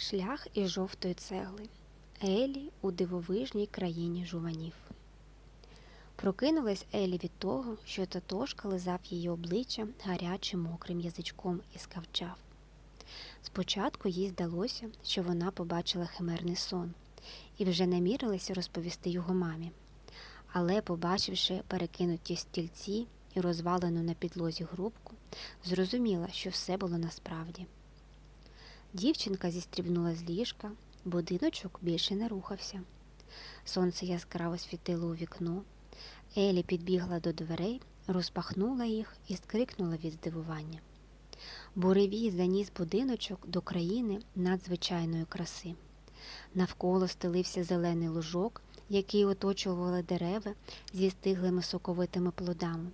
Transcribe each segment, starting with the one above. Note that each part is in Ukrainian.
Шлях із жовтої цегли. Елі у дивовижній країні жуванів. Прокинулась Елі від того, що Татошка лизав її обличчя гарячим мокрим язичком і скавчав. Спочатку їй здалося, що вона побачила химерний сон і вже намірилася розповісти його мамі. Але, побачивши перекинуті стільці і розвалену на підлозі грубку, зрозуміла, що все було насправді. Дівчинка зістрібнула з ліжка, будиночок більше не рухався. Сонце яскраво світило у вікно. Елі підбігла до дверей, розпахнула їх і скрикнула від здивування. Буревій заніс будиночок до країни надзвичайної краси. Навколо стелився зелений лужок, який оточували дерева зі стиглими соковитими плодами.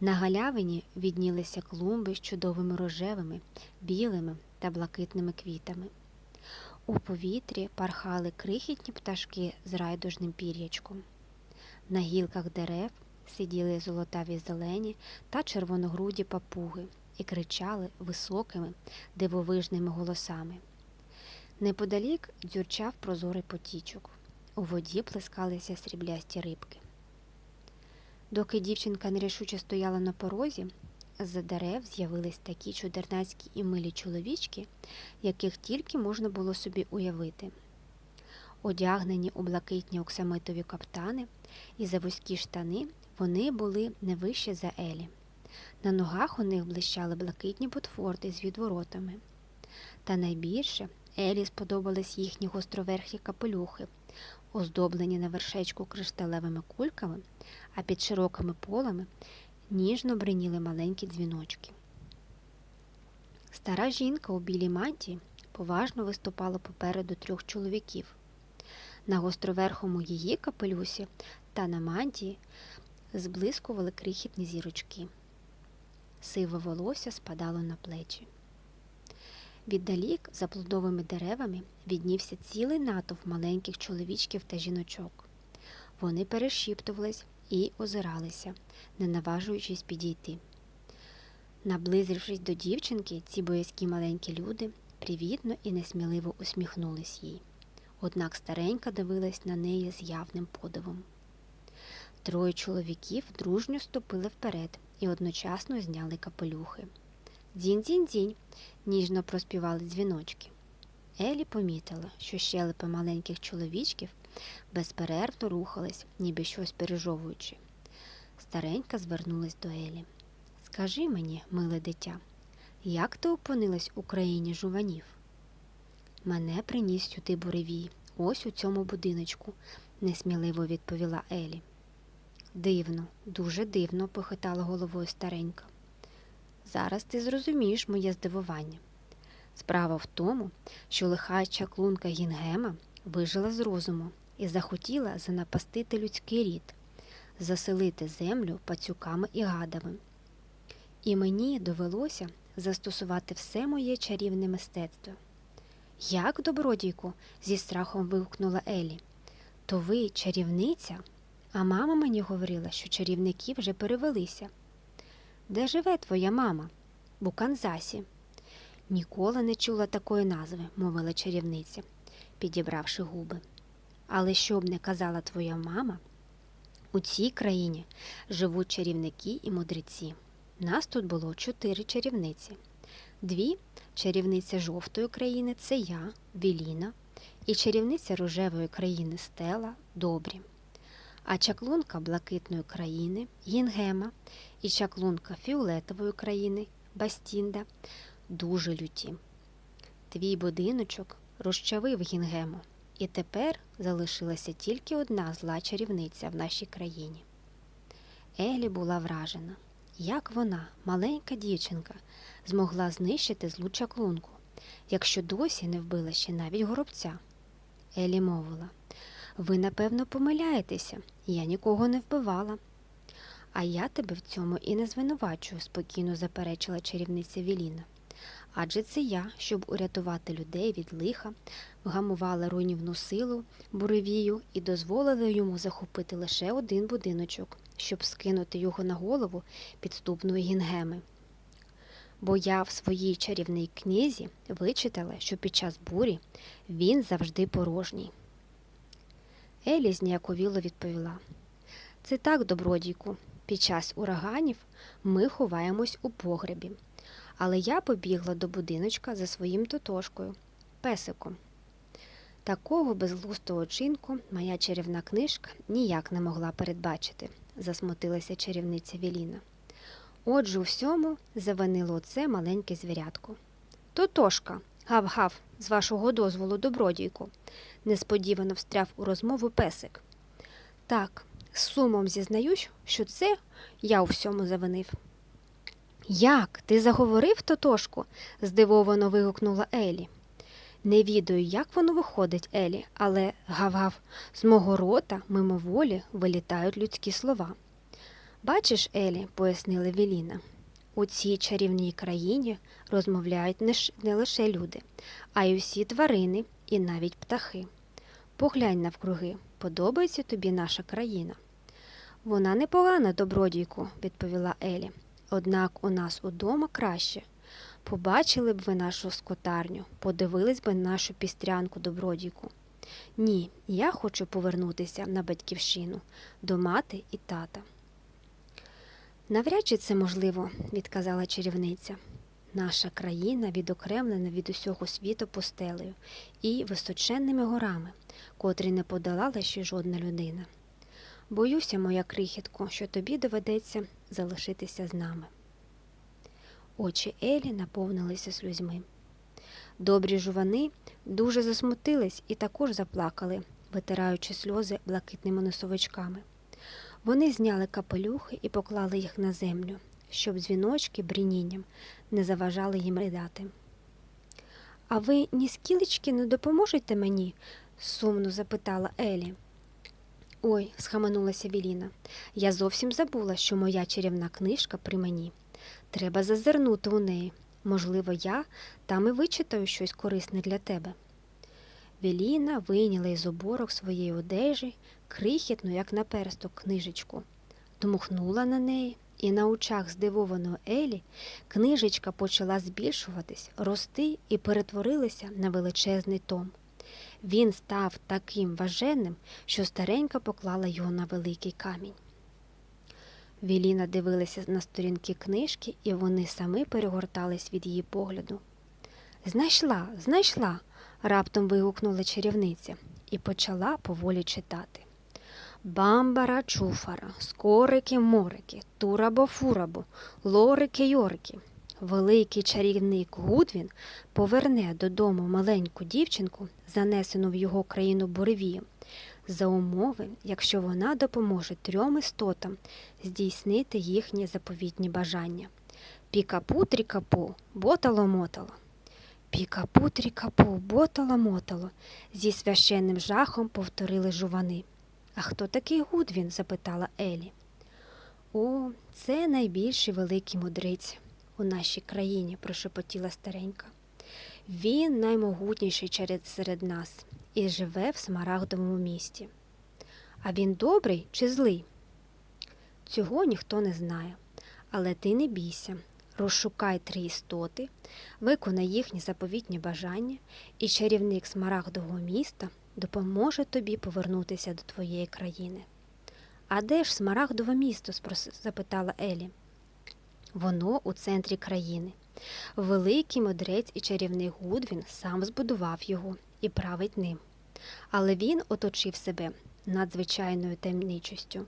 На галявині віднілися клумби з чудовими рожевими, білими та блакитними квітами. У повітрі пархали крихітні пташки з райдужним пір'ячком. На гілках дерев сиділи золотаві зелені та червоногруді папуги і кричали високими, дивовижними голосами. Неподалік дзюрчав прозорий потічок. У воді плескалися сріблясті рибки. Доки дівчинка нерішуче стояла на порозі, з-за дерев з'явились такі чудернацькі і милі чоловічки, яких тільки можна було собі уявити. Одягнені у блакитні оксамитові каптани і за вузькі штани, вони були не вище за Елі. На ногах у них блищали блакитні ботфорти з відворотами. Та найбільше Елі сподобались їхні гостроверхі капелюхи, оздоблені на вершечку кришталевими кульками, а під широкими полами ніжно бриніли маленькі дзвіночки. Стара жінка у білій мантії поважно виступала попереду трьох чоловіків. На гостроверхому її капелюсі та на мантії зблискували крихітні зірочки. Сиве волосся спадало на плечі. Віддалік, за плодовими деревами, віднівся цілий натовп маленьких чоловічків та жіночок. Вони перешіптувались і озиралися, не наважуючись підійти. Наблизившись до дівчинки, ці боязкі маленькі люди привітно і несміливо усміхнулись їй. Однак старенька дивилась на неї з явним подивом. Троє чоловіків дружньо ступили вперед і одночасно зняли капелюхи. Дзінь-дзінь-дзінь, ніжно проспівали дзвіночки. Елі помітила, що щелепи маленьких чоловічків безперервно рухались, ніби щось пережовуючи. Старенька звернулась до Елі. Скажи мені, миле дитя, як ти опинилась у країні жуванів? Мене приніс сюди буревій, ось у цьому будиночку, несміливо відповіла Елі. Дивно, дуже дивно, похитала головою старенька. Зараз ти зрозумієш моє здивування. Справа в тому, що лиха чаклунка Гінгема вижила з розуму і захотіла занапастити людський рід, заселити землю пацюками і гадами. І мені довелося застосувати все моє чарівне мистецтво. Як, добродійку? зі страхом вигукнула Елі. То ви чарівниця? А мама мені говорила, що чарівники вже перевелися. Де живе твоя мама? В Канзасі. Ніколи не чула такої назви, мовила чарівниця, підібравши губи. Але що б не казала твоя мама, у цій країні живуть чарівники і мудреці. Нас тут було чотири чарівниці. Дві чарівниця жовтої країни це я, Віліна, і чарівниця рожевої країни Стела Добрі. А чаклунка блакитної країни Гінгема і чаклунка фіолетової країни Бастінда дуже люті. Твій будиночок розчавив Гінгему, і тепер залишилася тільки одна зла чарівниця в нашій країні. Елі була вражена, як вона, маленька дівчинка, змогла знищити злу чаклунку, якщо досі не вбила ще навіть горобця. Елі мовила ви, напевно, помиляєтеся, я нікого не вбивала. А я тебе в цьому і не звинувачую, спокійно заперечила чарівниця Віліна. Адже це я, щоб урятувати людей від лиха, вгамувала руйнівну силу буревію і дозволила йому захопити лише один будиночок, щоб скинути його на голову підступної гінгеми. бо я в своїй чарівній книзі вичитала, що під час бурі він завжди порожній. Елі зніяковіло відповіла. Це так, добродійку. Під час ураганів ми ховаємось у погребі. Але я побігла до будиночка за своїм тотошкою, песиком. Такого безглустого чинку моя чарівна книжка ніяк не могла передбачити, засмутилася чарівниця Віліна. Отже, у всьому завинило оце маленьке звірятко. Тотошка, гав-гав, з вашого дозволу, добродійку, несподівано встряв у розмову песик. Так, з сумом зізнаюсь, що це я у всьому завинив. Як? Ти заговорив, Тотошку? здивовано вигукнула Елі. Не відаю, як воно виходить, Елі, але гав-гав, з мого рота мимоволі вилітають людські слова. Бачиш, Елі, пояснила Веліна, у цій чарівній країні розмовляють не лише люди, а й усі тварини і навіть птахи. Поглянь навкруги, подобається тобі наша країна. Вона непогана, добродійку, відповіла Елі. Однак у нас удома краще. Побачили б ви нашу скотарню, подивились би нашу пістрянку добродійку. Ні, я хочу повернутися на батьківщину до мати і тата. Навряд чи це можливо, відказала чарівниця. Наша країна відокремлена від усього світу пустелею і височенними горами, котрі не подолала ще жодна людина. Боюся, моя крихітко, що тобі доведеться залишитися з нами. Очі Елі наповнилися сльозьми. Добрі жувани дуже засмутились і також заплакали, витираючи сльози блакитними носовичками. Вони зняли капелюхи і поклали їх на землю, щоб дзвіночки брінінням не заважали їм ридати. А ви ні скілечки не допоможете мені? сумно запитала Елі. Ой, схаменулася Віліна. Я зовсім забула, що моя чарівна книжка при мені. Треба зазирнути у неї. Можливо, я там і вичитаю щось корисне для тебе. Веліна вийняла із оборок своєї одежі крихітну, як наперсток, книжечку, дмухнула на неї, і на очах здивованого Елі книжечка почала збільшуватись, рости і перетворилася на величезний том. Він став таким важенним, що старенька поклала його на великий камінь. Віліна дивилася на сторінки книжки, і вони самі перегортались від її погляду. Знайшла, знайшла. раптом вигукнула чарівниця і почала поволі читати. Бамбара чуфара, скорики морики, турабо фурабо, лорики йорики. Великий чарівник Гудвін поверне додому маленьку дівчинку, занесену в його країну буревієм, за умови, якщо вона допоможе трьом істотам здійснити їхні заповітні бажання. Пікапу трікапу, ботало мотало. Пікапу трікапу, ботало мотало, зі священним жахом повторили жувани. А хто такий Гудвін? запитала Елі. О, це найбільший великий мудрець у нашій країні, прошепотіла старенька. Він наймогутніший серед нас і живе в смарагдовому місті. А він добрий чи злий? Цього ніхто не знає. Але ти не бійся. Розшукай три істоти, виконай їхні заповітні бажання, і чарівник смарагдового міста допоможе тобі повернутися до твоєї країни. А де ж смарагдове місто? запитала Елі. Воно у центрі країни. Великий мудрець і чарівник Гудвін сам збудував його і править ним. Але він оточив себе надзвичайною таємничістю,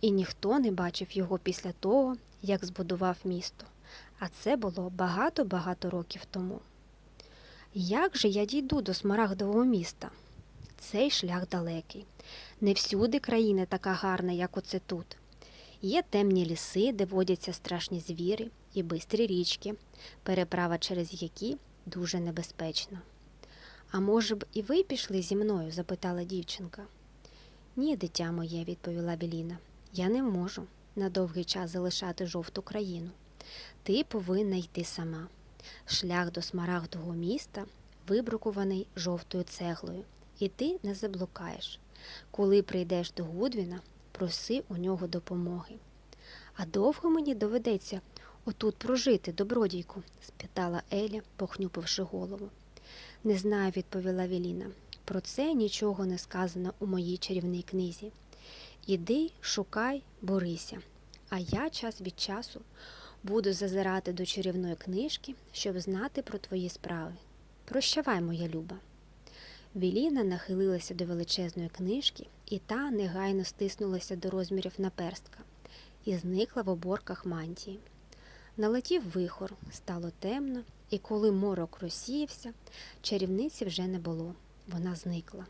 і ніхто не бачив його після того, як збудував місто. А це було багато-багато років тому. Як же я дійду до смарагдового міста? Цей шлях далекий. Не всюди країна така гарна, як оце тут. Є темні ліси, де водяться страшні звіри і бистрі річки, переправа через які дуже небезпечна. А може б, і ви пішли зі мною? запитала дівчинка. Ні, дитя моє, відповіла Беліна. Я не можу на довгий час залишати жовту країну. Ти повинна йти сама. Шлях до смарагдового міста вибрукуваний жовтою цеглою, і ти не заблукаєш. Коли прийдеш до Гудвіна, проси у нього допомоги. А довго мені доведеться отут прожити, добродійку? спитала Еля, похнюпивши голову. Не знаю, відповіла Веліна. Про це нічого не сказано у моїй чарівній книзі. Іди, шукай, борися. А я час від часу буду зазирати до чарівної книжки, щоб знати про твої справи. Прощавай, моя люба. Веліна нахилилася до величезної книжки, і та негайно стиснулася до розмірів наперстка і зникла в оборках мантії. Налетів вихор, стало темно, і коли морок розсіявся, чарівниці вже не було. Вона зникла.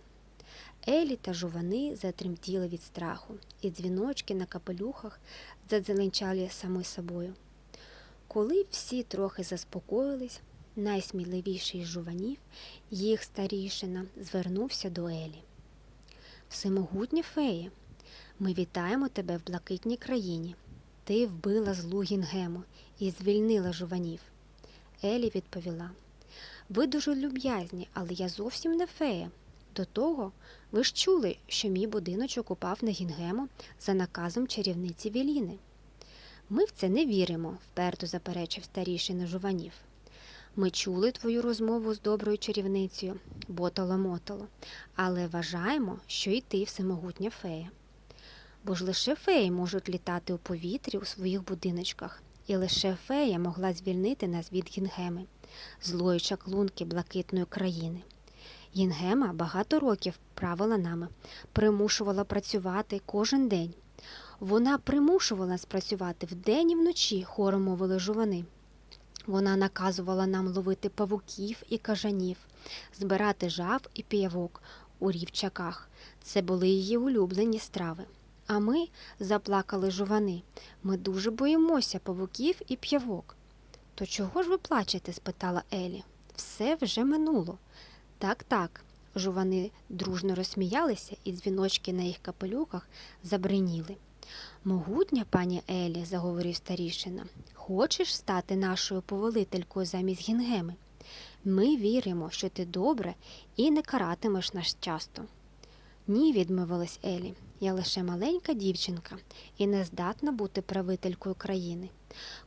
Елі та жувани затремтіли від страху, і дзвіночки на капелюхах задзеленчали самі собою. Коли всі трохи заспокоїлись, найсміливіший жуванів, їх старішина, звернувся до Елі. Всемогутня фея, ми вітаємо тебе в блакитній країні. Ти вбила злу Гінгему і звільнила жуванів. Елі відповіла Ви дуже люб'язні, але я зовсім не фея. До того ви ж чули, що мій будиночок упав на Гінгему за наказом чарівниці Віліни. Ми в це не віримо, вперто заперечив старіший жуванів. Ми чули твою розмову з доброю чарівницею, ботало-мотало, але вважаємо, що і ти всемогутня фея. Бо ж лише феї можуть літати у повітрі у своїх будиночках, і лише фея могла звільнити нас від Гінгеми, злої чаклунки блакитної країни. Гінгема багато років правила нами, примушувала працювати кожен день. Вона примушувала нас працювати вдень і вночі, хором мовили жувани. Вона наказувала нам ловити павуків і кажанів, збирати жав і піявок у рівчаках. Це були її улюблені страви. А ми, заплакали жувани, ми дуже боїмося павуків і п'явок. То чого ж ви плачете? спитала Елі. Все вже минуло. Так, так. Жувани дружно розсміялися, і дзвіночки на їх капелюках забриніли. Могутня пані Елі, заговорив старішина, хочеш стати нашою повелителькою замість Гінгеми? Ми віримо, що ти добре і не каратимеш нас часто. Ні, відмовилась Елі. Я лише маленька дівчинка і не здатна бути правителькою країни.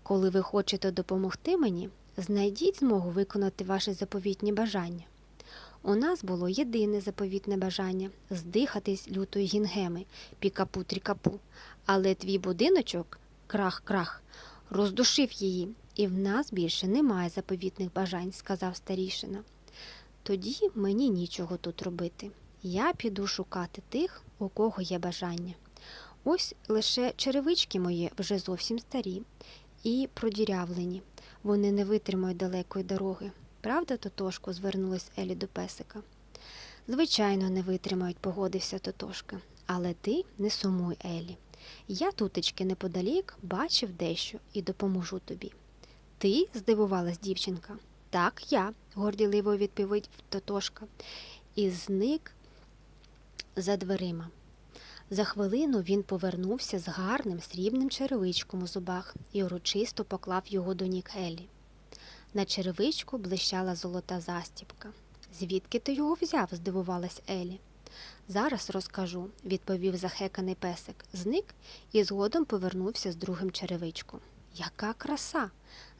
Коли ви хочете допомогти мені, знайдіть змогу виконати ваші заповітні бажання. У нас було єдине заповітне бажання здихатись лютої гінгеми, пікапу трікапу, але твій будиночок, крах-крах, роздушив її, і в нас більше немає заповітних бажань, сказав старішина. Тоді мені нічого тут робити. Я піду шукати тих, у кого є бажання. Ось лише черевички мої вже зовсім старі і продірявлені. Вони не витримають далекої дороги. Правда, Тотошко? звернулась Елі до песика. Звичайно, не витримають, погодився Тотошка. Але ти не сумуй, Елі. Я тутечки неподалік бачив дещо і допоможу тобі. Ти? здивувалась дівчинка. Так, я, горділиво відповів Тотошка, і зник за дверима. За хвилину він повернувся з гарним срібним черевичком у зубах і урочисто поклав його до ніг Елі. На черевичку блищала золота застіпка. Звідки ти його взяв? здивувалась Елі. Зараз розкажу, відповів захеканий песик. Зник і згодом повернувся з другим черевичком. Яка краса!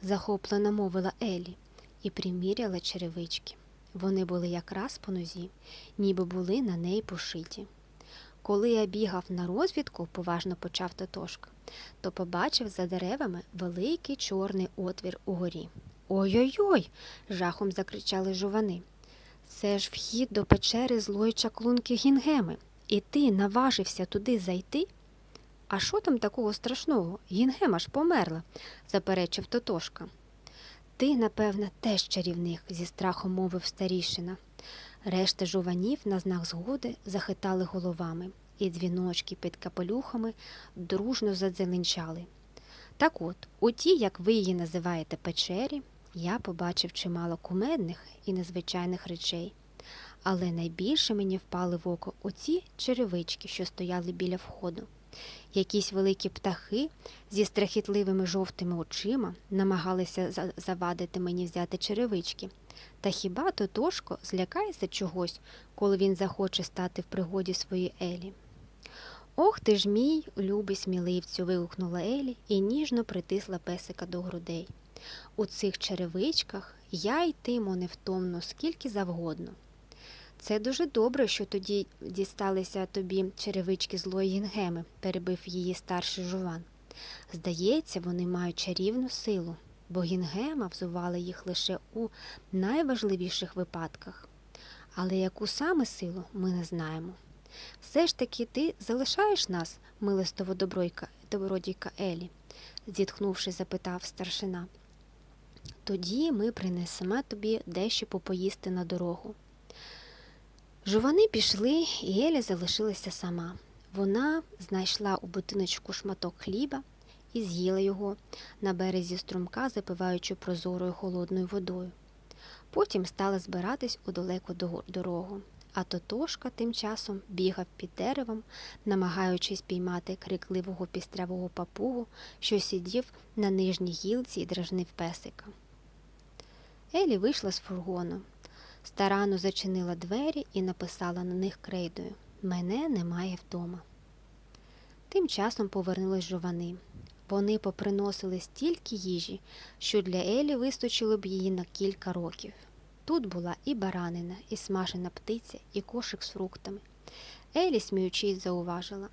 захоплено мовила Елі і приміряла черевички. Вони були якраз по нозі, ніби були на неї пошиті. Коли я бігав на розвідку, поважно почав Тотошка, то побачив за деревами великий чорний отвір угорі. Ой-ой-ой. жахом закричали жувани. Це ж вхід до печери злої чаклунки Гінгеми. І ти наважився туди зайти? А що там такого страшного? Гінгема ж померла, заперечив Тотошка. Ти, напевне, теж чарівник, зі страхом мовив старішина. Решта жуванів на знак згоди захитали головами, і дзвіночки під капелюхами дружно задзеленчали. Так от, у тій, як ви її називаєте печері, я побачив чимало кумедних і незвичайних речей. Але найбільше мені впали в око оці черевички, що стояли біля входу. Якісь великі птахи зі страхітливими жовтими очима намагалися завадити мені взяти черевички. Та хіба Тотошко злякається чогось, коли він захоче стати в пригоді своїй Елі? Ох ти ж мій, любий сміливцю, вигукнула Елі і ніжно притисла песика до грудей. У цих черевичках я йтиму невтомно скільки завгодно. Це дуже добре, що тоді дісталися тобі черевички злої гінгеми, перебив її старший жуван. Здається, вони мають чарівну силу, бо гінгема взувала їх лише у найважливіших випадках. Але яку саме силу ми не знаємо. Все ж таки ти залишаєш нас, милистово добродійка Елі? зітхнувши, запитав старшина. Тоді ми принесемо тобі дещо попоїсти на дорогу. Жувани пішли, і Еля залишилася сама. Вона знайшла у будиночку шматок хліба і з'їла його на березі струмка, запиваючи прозорою холодною водою. Потім стала збиратись у далеку дорогу, а Тотошка тим часом бігав під деревом, намагаючись піймати крикливого пістрявого папугу, що сидів на нижній гілці і дражнив песика. Елі вийшла з фургону, старанно зачинила двері і написала на них крейдою Мене немає вдома. Тим часом повернулись жовани. Вони поприносили стільки їжі, що для Елі вистачило б її на кілька років. Тут була і баранина, і смажена птиця, і кошик з фруктами. Елі, сміючись, зауважила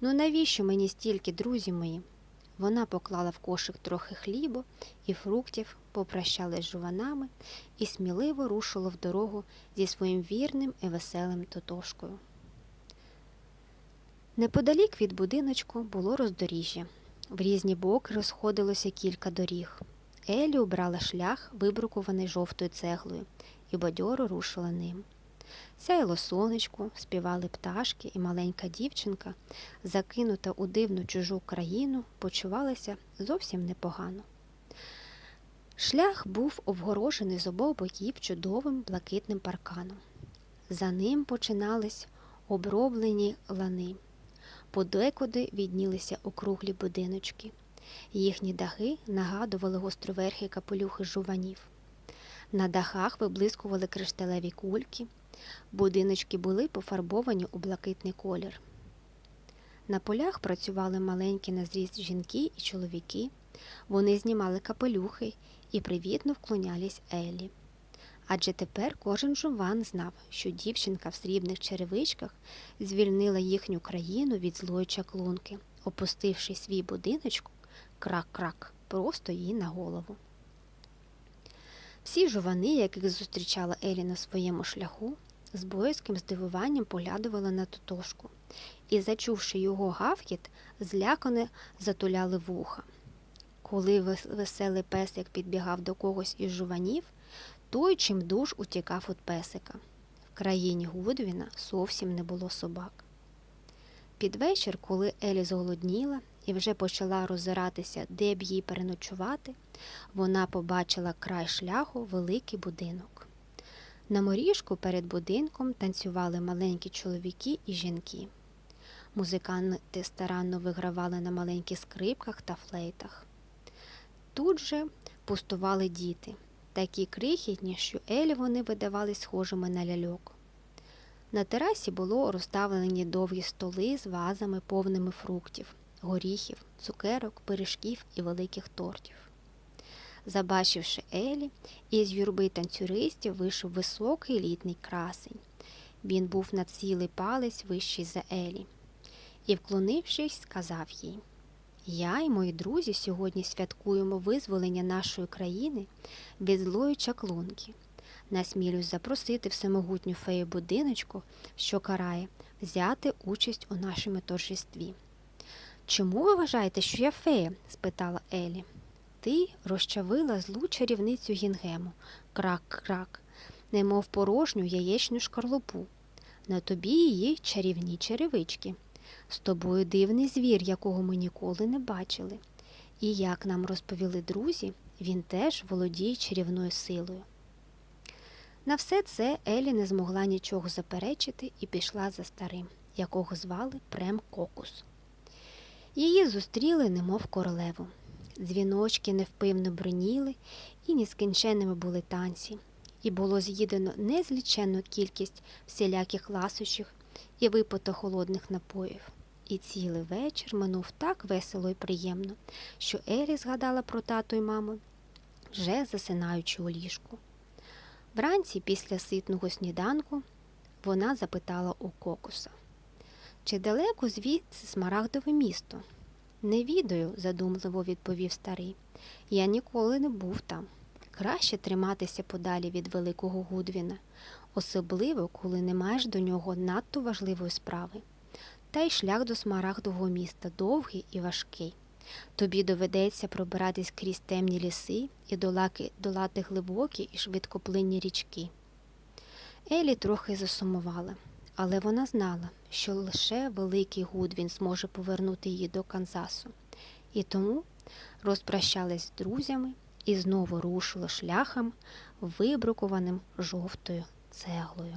Ну навіщо мені стільки, друзі мої? Вона поклала в кошик трохи хлібу і фруктів, попрощалась з жуванами і сміливо рушила в дорогу зі своїм вірним і веселим тотошкою. Неподалік від будиночку було роздоріжжя. В різні боки розходилося кілька доріг. Елі обрала шлях, вибрукуваний жовтою цеглою, і бадьоро рушила ним. Сяяло сонечко, співали пташки, і маленька дівчинка, закинута у дивну чужу країну, почувалася зовсім непогано. Шлях був обгорожений з обох боків чудовим блакитним парканом. За ним починались оброблені лани. Подекуди віднілися округлі будиночки. Їхні дахи нагадували гостроверхі капелюхи жуванів. На дахах виблискували кришталеві кульки, будиночки були пофарбовані у блакитний колір. На полях працювали маленькі на зріст жінки і чоловіки. Вони знімали капелюхи і привітно вклонялись Еллі. Адже тепер кожен жуван знав, що дівчинка в срібних черевичках звільнила їхню країну від злої чаклунки, опустивши свій будиночку крак-крак просто їй на голову. Всі жувани, яких зустрічала Елі на своєму шляху, з боязким здивуванням поглядували на тотошку і, зачувши його гавкіт, злякане затуляли вуха. Коли вес- веселий песик підбігав до когось із жуванів, той чимдуж утікав від песика. В країні Гудвіна зовсім не було собак. Під вечір, коли Елі зголодніла і вже почала роззиратися, де б їй переночувати, вона побачила край шляху великий будинок. На моріжку перед будинком танцювали маленькі чоловіки і жінки. Музиканти старанно вигравали на маленьких скрипках та флейтах. Тут же пустували діти, такі крихітні, що Елі вони видавали схожими на ляльок. На терасі було розставлені довгі столи з вазами повними фруктів, горіхів, цукерок, пиріжків і великих тортів. Забачивши Елі, із юрби танцюристів вийшов високий літній красень. Він був на цілий палець вищий за Елі. І, вклонившись, сказав їй Я і мої друзі сьогодні святкуємо визволення нашої країни від злої чаклунки. Насмілюсь запросити всемогутню фею будиночку, що карає, взяти участь у нашому торжестві. Чому ви вважаєте, що я фея? спитала Елі. Ти розчавила злу чарівницю Гінгему, крак-крак, немов порожню яєчню шкарлупу. На тобі її чарівні черевички. З тобою дивний звір, якого ми ніколи не бачили. І як нам розповіли друзі, він теж володіє чарівною силою. На все це Елі не змогла нічого заперечити і пішла за старим, якого звали Прем Кокус. Її зустріли, немов королеву. Дзвіночки невпивно броніли, і нескінченними були танці, і було з'їдено незліченну кількість всіляких ласощів і випито холодних напоїв. І цілий вечір минув так весело і приємно, що Елі згадала про тату й маму, вже засинаючи у ліжку. Вранці, після ситного сніданку, вона запитала у кокуса, чи далеко звідси смарагдове місто? Не відаю, задумливо відповів старий. Я ніколи не був там. Краще триматися подалі від великого Гудвіна, особливо, коли не маєш до нього надто важливої справи. Та й шлях до смарагдового міста довгий і важкий. Тобі доведеться пробиратись крізь темні ліси і долаки, долати глибокі і швидкоплинні річки. Елі трохи засумувала, але вона знала, що лише великий Гудвін зможе повернути її до Канзасу, і тому розпрощалась з друзями і знову рушила шляхом, вибрукованим жовтою цеглою.